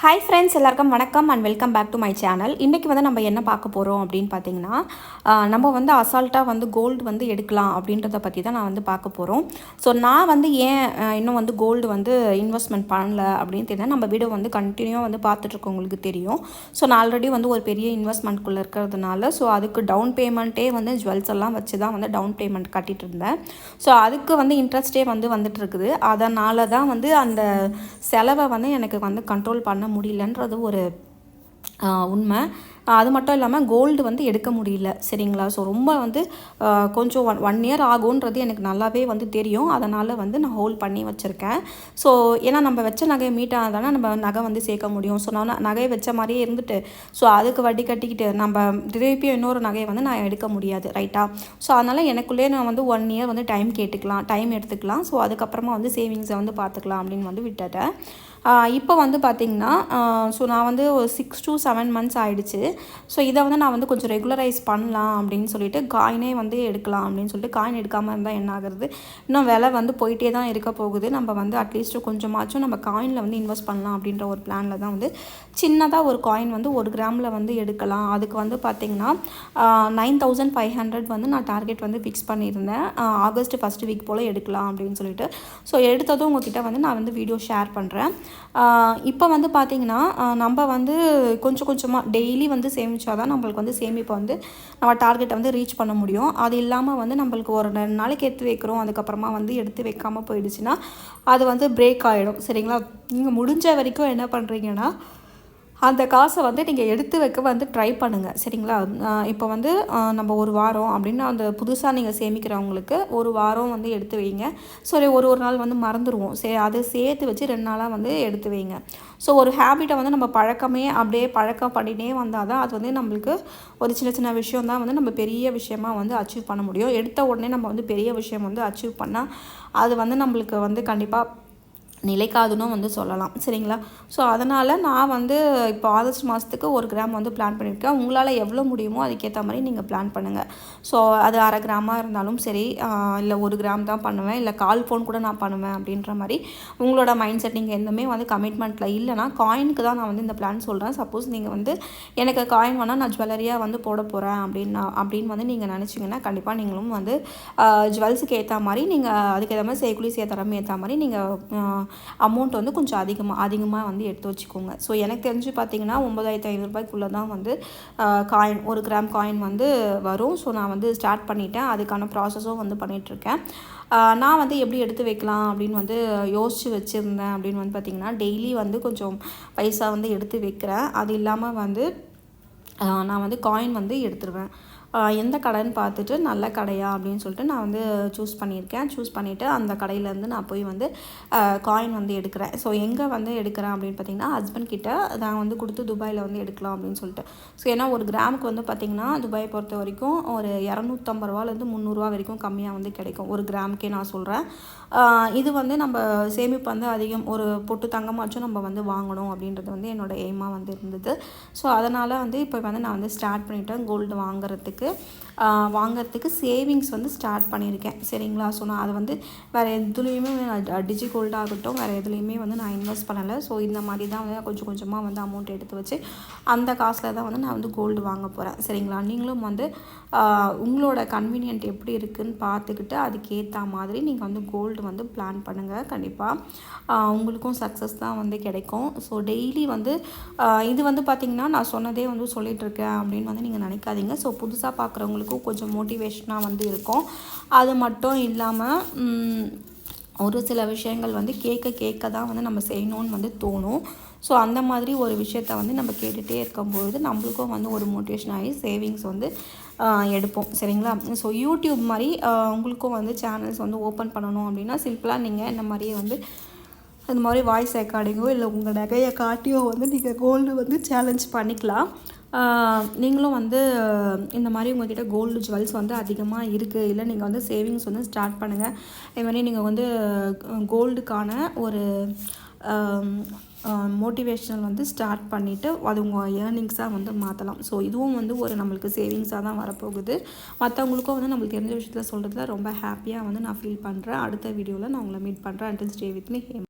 Hi friends எல்லாருக்கும் வணக்கம் and welcome back to my channel இன்றைக்கி வந்து நம்ம என்ன பார்க்க போகிறோம் அப்படின்னு பார்த்தீங்கன்னா நம்ம வந்து அசால்ட்டாக வந்து கோல்டு வந்து எடுக்கலாம் அப்படின்றத பற்றி தான் நான் வந்து பார்க்க போகிறோம் ஸோ நான் வந்து ஏன் இன்னும் வந்து கோல்டு வந்து இன்வெஸ்ட்மெண்ட் பண்ணல அப்படின்னு தெரியும் நம்ம வீடியோ வந்து கண்டினியூவாக வந்து பார்த்துட்ருக்கவங்களுக்கு தெரியும். ஸோ நான் ஆல்ரெடி வந்து ஒரு பெரிய இன்வெஸ்ட்மெண்ட்குள்ளே இருக்கிறதுனால ஸோ அதுக்கு டவுன் பேமெண்ட்டே வந்து ஜுவல்ஸ் எல்லாம் வச்சு தான் வந்து டவுன் பேமெண்ட் கட்டிகிட்டு இருந்தேன். ஸோ அதுக்கு வந்து இன்ட்ரெஸ்ட்டே வந்து வந்துட்டு இருக்குது. அதனால தான் வந்து அந்த செலவை வந்து எனக்கு வந்து கண்ட்ரோல் பண்ண முடியலன்றது ஒரு உண்மை. அது மட்டும் இல்லாமல் கோல்டு வந்து எடுக்க முடியல. சரிங்களா? ஸோ ரொம்ப வந்து கொஞ்சம் ஒன் ஒன் இயர் ஆகுன்றது எனக்கு நல்லாவே வந்து தெரியும். அதனால் வந்து நான் ஹோல்ட் பண்ணி வச்சுருக்கேன். ஸோ ஏன்னா நம்ம வச்ச நகையை மீட் ஆனதானே நம்ம நகை வந்து சேர்க்க முடியும். ஸோ நான் நகையை வச்ச மாதிரியே இருந்துட்டு ஸோ அதுக்கு வட்டி கட்டிக்கிட்டு நம்ம திருப்பியும் இன்னொரு நகையை வந்து நான் எடுக்க முடியாது. ரைட்டா ஸோ அதனால் எனக்குள்ளேயே நான் வந்து ஒன் இயர் வந்து டைம் கேட்டுக்கலாம் டைம் எடுத்துக்கலாம். ஸோ அதுக்கப்புறமா வந்து சேவிங்ஸை வந்து பார்த்துக்கலாம் அப்படின்னு வந்து விட்டுட்டேன். இப்போ வந்து பார்த்திங்கன்னா ஸோ நான் வந்து ஒரு சிக்ஸ் டு செவன் மந்த்ஸ் ஆகிடுச்சு ஸோ இதை வந்து நான் வந்து கொஞ்சம் ரெகுலரைஸ் பண்ணலாம் அப்படின்னு சொல்லிட்டு காயினே வந்து எடுக்கலாம் அப்படின்னு சொல்லிட்டு காயின் எடுக்காமல் இருந்தால் என்ன ஆகுறது? இன்னும் விலை வந்து போயிட்டே தான் இருக்க போகுது. நம்ம வந்து அட்லீஸ்ட் கொஞ்சமாச்சும் நம்ம காயினில் வந்து இன்வெஸ்ட் பண்ணலாம் அப்படின்ற ஒரு பிளானில் தான் வந்து சின்னதாக ஒரு காயின் வந்து ஒரு கிராமில் வந்து எடுக்கலாம். அதுக்கு வந்து பார்த்திங்கன்னா நைன் தௌசண்ட் ஃபைவ் ஹண்ட்ரட் வந்து நான் டார்கெட் வந்து ஃபிக்ஸ் பண்ணியிருந்தேன். ஆகஸ்ட் ஃபஸ்ட் வீக் போல் எடுக்கலாம் அப்படின்னு சொல்லிட்டு. ஸோ எடுத்ததும் உங்ககிட்ட வந்து நான் வந்து வீடியோ ஷேர் பண்ணுறேன் இப்போ வந்து பார்த்திங்கன்னா நம்ம வந்து கொஞ்சம் கொஞ்சமாக டெய்லி வந்து சேமிச்சா தான் நம்மளுக்கு வந்து சேமிப்பை வந்து நம்ம டார்கெட்டை வந்து ரீச் பண்ண முடியும். அது இல்லாமல் வந்து நம்மளுக்கு ஒரு ரெண்டு நாளைக்கு எடுத்து வைக்கிறோம் அதுக்கப்புறமா வந்து எடுத்து வைக்காமல் போயிடுச்சுன்னா அது வந்து பிரேக் ஆகிடும் சரிங்களா? நீங்கள் முடிஞ்ச வரைக்கும் என்ன பண்ணுறீங்கன்னா அந்த காசை வந்து நீங்கள் எடுத்து வைக்க வந்து ட்ரை பண்ணுங்கள் சரிங்களா? இப்போ வந்து நம்ம ஒரு வாரம் அப்படின்னு அந்த புதுசாக நீங்கள் சேமிக்கிறவங்களுக்கு ஒரு வாரம் வந்து எடுத்து வைங்க. சரி ஒரு ஒரு நாள் வந்து மறந்துடுவோம் சரி அதை சேர்த்து வச்சு ரெண்டு நாளாக வந்து எடுத்து வைங்க. ஸோ ஒரு ஹேபிட்டை வந்து நம்ம பழக்கமே அப்படியே பழக்கம் பண்ணினே வந்தால் தான் அது வந்து நம்மளுக்கு ஒரு சின்ன சின்ன விஷயம் தான் வந்து நம்ம பெரிய விஷயமா வந்து அச்சீவ் பண்ண முடியும். எடுத்த உடனே நம்ம வந்து பெரிய விஷயம் வந்து அச்சீவ் பண்ணால் அது வந்து நம்மளுக்கு வந்து கண்டிப்பாக நிலைக்காதுன்னு வந்து சொல்லலாம். சரிங்களா? ஸோ அதனால் நான் வந்து இப்போ ஆகஸ்ட் மாதத்துக்கு ஒரு கிராம் வந்து பிளான் பண்ணியிருக்கேன் உங்களால் எவ்வளோ முடியுமோ அதுக்கேற்ற மாதிரி நீங்கள் பிளான் பண்ணுங்கள் ஸோ அது அரை கிராமாக இருந்தாலும் சரி இல்லை ஒரு கிராம் தான் பண்ணுவேன். இல்லை கால் ஃபோன் கூட நான் பண்ணுவேன் அப்படின்ற மாதிரி உங்களோட மைண்ட் செட் நீங்கள் எதுவுமே வந்து கமிட்மெண்ட்டில் இல்லைனா காயினுக்கு தான் நான் வந்து இந்த பிளான் சொல்கிறேன் சப்போஸ் நீங்கள் வந்து எனக்கு காயின் வேணால் நான் ஜுவல்லரியாக வந்து போட போகிறேன் அப்படின்னு அப்படின்னு வந்து நீங்கள் நினச்சிங்கன்னா கண்டிப்பாக நீங்களும் வந்து ஜுவல்ஸுக்கு ஏற்ற மாதிரி நீங்கள் அதுக்கு ஏற்ற மாதிரி செய்குலி சேதாரம் ஏற்ற மாதிரி நீங்கள் அமௌண்ட் வந்து கொஞ்சம் அதிகமாக அதிகமாக வந்து எடுத்து வச்சுக்கோங்க. ஸோ எனக்கு தெரிஞ்சு பார்த்தீங்கன்னா ஒம்பதாயிரத்து ஐநூறுரூபாய்க்குள்ளே தான் வந்து காயின் ஒரு கிராம் காயின் வந்து வரும். ஸோ நான் வந்து ஸ்டார்ட் பண்ணிட்டேன். அதுக்கான ப்ராசஸும் வந்து பண்ணிகிட்ருக்கேன் நான் வந்து எப்படி எடுத்து வைக்கலாம் அப்படின்னு வந்து யோசித்து வச்சுருந்தேன் அப்படின்னு வந்து பார்த்திங்கன்னா டெய்லி வந்து கொஞ்சம் பைசா வந்து எடுத்து வைக்கிறேன். அது இல்லாமல் வந்து நான் வந்து காயின் வந்து எடுத்துருவேன். எந்த கடைன்னு பார்த்துட்டு நல்ல கடையா? அப்படின்னு சொல்லிட்டு நான் வந்து சூஸ் பண்ணியிருக்கேன். சூஸ் பண்ணிவிட்டு அந்த கடையிலேருந்து நான் போய் வந்து காயின் வந்து எடுக்கிறேன். ஸோ எங்கே வந்து எடுக்கிறேன் அப்படின்னு பார்த்தீங்கன்னா ஹஸ்பண்ட் கிட்ட நான் வந்து கொடுத்து துபாயில் வந்து எடுக்கலாம் அப்படின்னு சொல்லிட்டு. ஸோ ஏன்னா ஒரு கிராமுக்கு வந்து பார்த்திங்கன்னா துபாயை பொறுத்த வரைக்கும் ஒரு இரநூத்தம்பது ரூபாலேருந்து முந்நூறுரூவா வரைக்கும் கம்மியாக வந்து கிடைக்கும். ஒரு கிராமுக்கே நான் சொல்கிறேன் இது வந்து நம்ம சேமிப்பு வந்து அதிகம். ஒரு பொட்டு தங்கமாச்சும் நம்ம வந்து வாங்கணும் அப்படின்றது வந்து என்னோட எய்மாக வந்து இருந்தது. ஸோ அதனால் வந்து இப்போ வந்து நான் வந்து ஸ்டார்ட் பண்ணிட்டேன் கோல்டு வாங்குறதுக்கு. ஆஹ் வாங்குறதுக்கு சேவிங்ஸ் வந்து ஸ்டார்ட் பண்ணியிருக்கேன். சரிங்களா? ஸோ நான் அதை வந்து வேறு எதுலேயுமே டிஜி கோல்டு ஆகட்டும் வேறு எதுலேயுமே வந்து நான் இன்வெஸ்ட் பண்ணலை. ஸோ இந்த மாதிரி தான் வந்து கொஞ்சம் கொஞ்சமாக வந்து அமௌண்ட் எடுத்து வச்சு அந்த காசில் தான் வந்து நான் வந்து கோல்டு வாங்க போகிறேன் சரிங்களா? நீங்களும் வந்து உங்களோட கன்வீனியன்ட் எப்படி இருக்குதுன்னு பார்த்துக்கிட்டு அதுக்கேற்ற மாதிரி நீங்கள் வந்து கோல்டு வந்து பிளான் பண்ணுங்கள் கண்டிப்பாக உங்களுக்கும் சக்ஸஸ் தான் வந்து கிடைக்கும். ஸோ டெய்லி வந்து இது வந்து பார்த்திங்கன்னா நான் சொன்னதே வந்து சொல்லிகிட்ருக்கேன் இருக்கேன் அப்படின்னு வந்து நீங்கள் நினைக்காதீங்க. ஸோ புதுசாக பார்க்குறவங்களுக்கும் கொஞ்சம் மோட்டிவேஷனாக வந்து இருக்கும். அது மட்டும் இல்லாமல் ஒரு சில விஷயங்கள் வந்து கேட்க கேட்க தான் வந்து நம்ம செய்யணும்னு வந்து தோணும். ஸோ அந்த மாதிரி ஒரு விஷயத்த வந்து நம்ம கேட்டுகிட்டே இருக்கும்பொழுது நம்மளுக்கும் வந்து ஒரு மோட்டிவேஷன் ஆகி சேவிங்ஸ் வந்து எடுப்போம். சரிங்களா? ஸோ யூடியூப் மாதிரி உங்களுக்கும் வந்து சேனல்ஸ் வந்து ஓப்பன் பண்ணணும் அப்படின்னா சிம்பிளாக நீங்கள் இந்த மாதிரியே வந்து அந்த மாதிரி வாய்ஸ் ரெக்கார்டிங்கோ இல்லை உங்கள் நகையை காட்டியோ வந்து நீங்கள் கோல்டு வந்து சேலஞ்ச் பண்ணிக்கலாம். நீங்களும் வந்து இந்த மாதிரி உங்ககிட்ட கோல்டு ஜுவல்ஸ் வந்து அதிகமாக இருக்குது இல்லை நீங்கள் வந்து சேவிங்ஸ் வந்து ஸ்டார்ட் பண்ணுங்கள் இது மாதிரி நீங்கள் வந்து கோல்டுக்கான ஒரு மோட்டிவேஷனல் வந்து ஸ்டார்ட் பண்ணிவிட்டு அது உங்கள் ஏர்னிங்ஸாக வந்து மாற்றலாம் ஸோ இதுவும் வந்து ஒரு நம்மளுக்கு சேவிங்ஸாக தான் வரப்போகுது. மற்றவங்களுக்கும் வந்து நம்மளுக்கு தெரிஞ்ச விஷயத்தில் சொல்கிறதுல ரொம்ப ஹாப்பியாக வந்து நான் ஃபீல் பண்ணுறேன் அடுத்த வீடியோவில் நான் உங்களை மீட் பண்ணுறேன் until stay with me ham